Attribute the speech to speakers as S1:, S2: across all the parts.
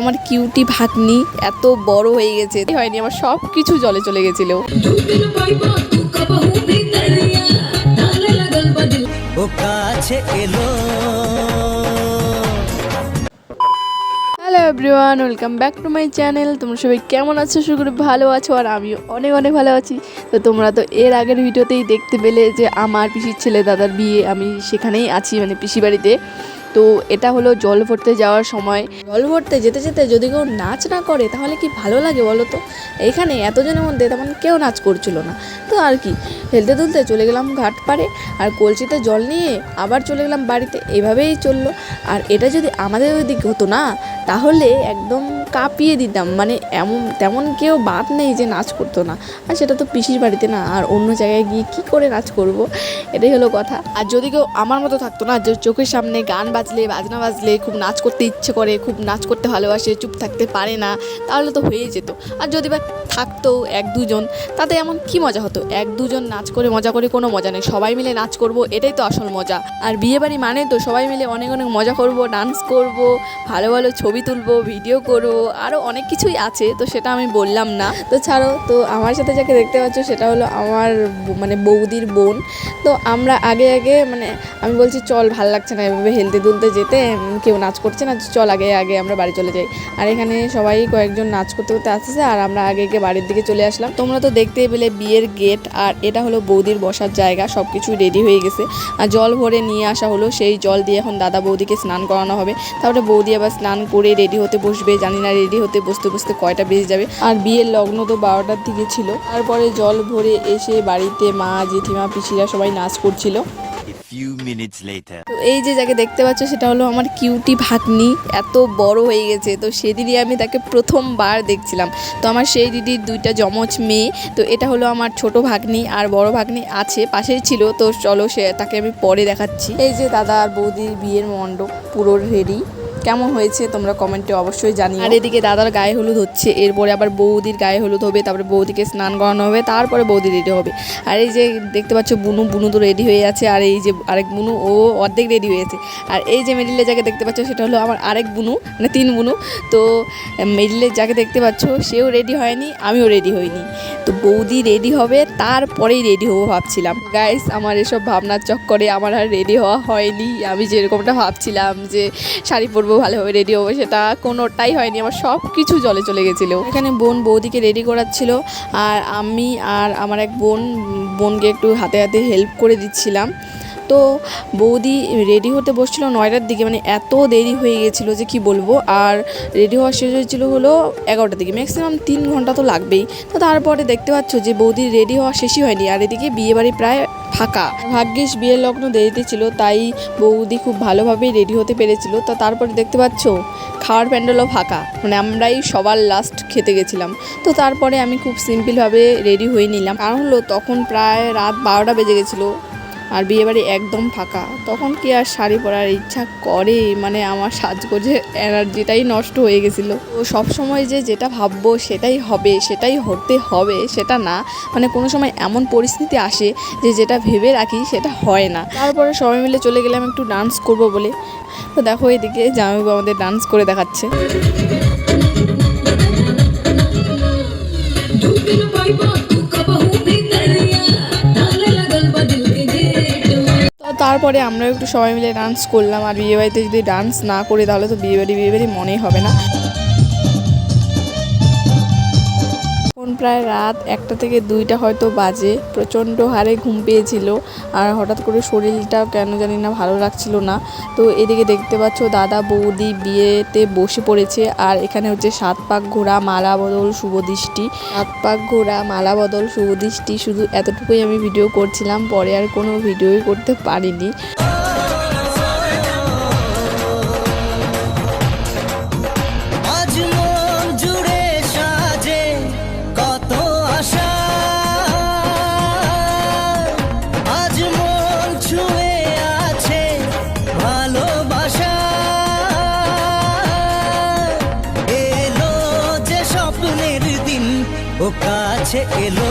S1: আমার কিউটি ভাতনি এত বড় হয়ে গেছে। হয়নি, আমার সব কিছু জলে চলে গেছিল। Hello everyone welcome back to my channel তোমরা সবাই কেমন আছো? শুরু করে ভালো আছো, আর আমি অনেক অনেক ভালো আছি। তো তোমরা তো এর আগের ভিডিওতেই দেখতে পেলে যে আমার পিসির ছেলে দাদার বিয়ে, আমি সেখানেই আছি মানে পিসি বাড়িতে। তো এটা হলো জল ভরতে যাওয়ার সময়। জল ভরতে যেতে যেতে যদি কেউ নাচ না করে, তাহলে কি ভালো লাগে বলো তো? এখানে এতজনের মধ্যে তেমন কেউ নাচ করছিল না। তো আর কি, হেলতে তুলতে চলে গেলাম ঘাট পাড়ে, আর কলসিতে জল নিয়ে আবার চলে গেলাম বাড়িতে। এভাবেই চলল। আর এটা যদি আমাদের ওই দিক হতো না, তাহলে একদম কাঁপিয়ে দিতাম। মানে এমন, তেমন কেউ বাদ নেই যে নাচ করতো না। আর সেটা তো পিসির বাড়িতে না, আর অন্য জায়গায় গিয়ে কি করে নাচ করব? এটাই হলো কথা। আর যদি কেউ আমার মতো থাকতো না, যে চোখের সামনে গান বাজলে, বাজনা বাজলে, খুব নাচ করতে ইচ্ছে করে, খুব নাচ করতে ভালোবাসে, চুপ থাকতে পারে না, তাহলে তো হয়ে যেত। আর যদি বা থাকতো এক দুজন, তাতে এমন কি মজা হতো? এক দুজন নাচ করে মজা করে কোনো মজা নেই। সবাই মিলে নাচ করব, এটাই তো আসল মজা। আর বিয়ে বাড়ি মানে তো সবাই মিলে অনেক অনেক মজা করব, ডান্স করব, ভালো ভালো ছবি তুলবো, ভিডিও করব আরও অনেক কিছুই আছে, তো সেটা আমি বললাম না। তো ছাড়ো, তো আমার সাথে যাকে দেখতে পাচ্ছ সেটা হলো আমার মানে বৌদির বোন। তো আমরা আগে আগে মানে আমি বলছি চল ভালো লাগছে না এভাবে হেলতে দুলতে যেতে কেউ নাচ করছে না, চল আগে আগে আমরা বাড়ি চলে যাই। আর এখানে সবাই কয়েকজন নাচ করতে করতে আসতেছে, আর আমরা আগে আগে বাড়ির দিকে চলে আসলাম। তোমরা তো দেখতেই পেলে বিয়ের গেট, আর এটা হলো বৌদির বসার জায়গা সব কিছুই রেডি হয়ে গেছে। আর জল ভরে নিয়ে আসা হলো, সেই জল দিয়ে এখন দাদা বৌদিকে স্নান করানো হবে। তারপরে বৌদি আবার স্নান করে রেডি হতে বসবে, জানি না রেডি হতে বসতে বসতে কয়টা বেজে যাবে? আর বিয়ের লগ্ন তো বারোটার দিকে ছিল। তারপরে জল ভরে এসে বাড়িতে মা জেঠিমা পিসিরা সবাই নাচ করছিল. তো এই যে যাকে দেখতে পাচ্ছ সেটা হলো আমার কিউটি ভাগ্নি। এত বড় হয়ে গেছে। তো সেদিনই আমি তাকে প্রথমবার দেখছিলাম। তো আমার সেই দিদির দুইটা যমজ মেয়ে। তো এটা হলো আমার ছোট ভাগ্নি আর বড় ভাগ্নি আছে পাশেই ছিল। তো চলো সে তাকে আমি পরে দেখাচ্ছি। এই যে দাদা আর বৌদির বিয়ের মণ্ডপ পুরো রেডি কেমন হয়েছে তোমরা কমেন্টে অবশ্যই জানি আর এদিকে দাদার গায়ে হলুদ হচ্ছে, এরপরে আবার বৌদির গায়ে হলুদ হবে, তারপরে বৌদিকে স্নান করানো হবে, তারপরে বৌদি রেডি হবে। আর এই যে দেখতে পাচ্ছ বুনু বুনু তো রেডি হয়ে আছে, আর এই যে আরেক বুনু, ও অর্ধেক রেডি হয়েছে আর এই যে মিডিলে যাকে দেখতে পাচ্ছ, সেটা হলো আমার আরেক বুনু মানে তিন বুনু। তো মিডিলে যাকে দেখতে পাচ্ছ, সেও রেডি হয়নি, আমিও রেডি হইনি। তো বৌদি রেডি হবে, তারপরেই রেডি হব ভাবছিলাম। গাইস আমার এসব ভাবনার চক্করে আমার আর রেডি হওয়া হয়নি। আমি যেরকমটা ভাবছিলাম যে শাড়ি পরবো ভালোভাবে রেডি হব, সেটা কোনোটাই হয়নি, আমার সব কিছু জলে চলে গেছিল। এখানে বোন বৌদিকে রেডি করাচ্ছিল, আর আমি আর আমার এক বোন, বোনকে একটু হাতে হাতে হেল্প করে দিচ্ছিলাম। তো বৌদি রেডি হতে বসছিল নয়টার দিকে মানে এত দেরি হয়ে গেছিল যে কি বলব, আর রেডি হওয়া শেষ হয়েছিল হলো এগারোটার দিকে ম্যাক্সিমাম তিন ঘণ্টা তো লাগবেই। তো তারপরে দেখতে পাচ্ছ যে বৌদির রেডি হওয়া শেষই হয়নি, আর এদিকে বিয়েবাড়ি প্রায় ফাঁকা। ভাগ্যিস বিয়ের লগ্ন দেরিতে ছিল, তাই বৌদি খুব ভালোভাবেই রেডি হতে পেরেছিল। তো তারপরে দেখতে পাচ্ছ, খাওয়ার প্যান্ডেলও ফাঁকা। মানে আমরাই সবার লাস্ট খেতে গেছিলাম। তো তারপরে আমি খুব সিম্পলভাবে রেডি হয়ে নিলাম। কারণ হলো তখন প্রায় রাত বারোটা বেজে গেছিল। আর বিয়েবাড়ি একদম ফাঁকা। তখন কি আর শাড়ি পরার ইচ্ছা করে? মানে আমার সাজগোজের এনার্জিটাই নষ্ট হয়ে গেছিল। তো সবসময় যে যেটা ভাববো সেটাই হবে, সেটাই হতে হবে, সেটা না। মানে কোনো সময় এমন পরিস্থিতি আসে যে যেটা ভেবে রাখি সেটা হয় না। তারপরে সবাই মিলে চলে গেলাম একটু ডান্স করব বলে। তো দেখো এদিকে জামাইবাবু আমাদের ডান্স করে দেখাচ্ছে। তারপরে আমরা একটু সবাই মিলে ডান্স করলাম। আর বিয়েবাড়িতে যদি ডান্স না করি, তাহলে তো বিয়েবাড়ি বিয়েবাড়ি মনেই হবে না। এখন প্রায় রাত একটা থেকে দুইটা হয়তো বাজে। প্রচণ্ড হারে ঘুম পেয়েছিল। আর হঠাৎ করে শরীরটাও কেন জানি না ভালো লাগছিল না। তো এদিকে দেখতে পাচ্ছ দাদা বৌদি বিয়েতে বসে পড়েছে। আর এখানে হচ্ছে সাত পাক ঘোড়া, মালা বদল, শুভ দৃষ্টি। সাত পাক ঘোড়া, মালা বদল, শুভ দৃষ্টি, শুধু এতটুকুই আমি ভিডিও করছিলাম। পরে আর কোনো ভিডিওই করতে পারিনি।
S2: কাছে এলো।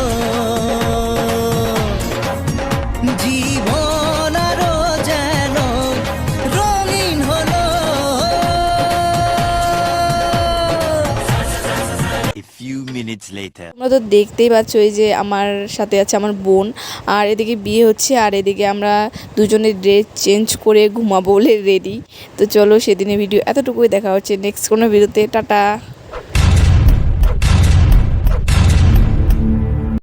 S2: জীবন আরও যেন রঙিন হলো।
S3: Few minutes later.
S1: তোমরা তো দেখতেই পাচ্ছ এই যে আমার সাথে আছে আমার বোন আর এদিকে বিয়ে হচ্ছে আর এদিকে আমরা দুজনের ড্রেস চেঞ্জ করে ঘুমাবো বলে রেডি তো চলো সেদিনের ভিডিও এতটুকুই দেখা হচ্ছে। নেক্সট কোনো ভিডিওতে টাটা।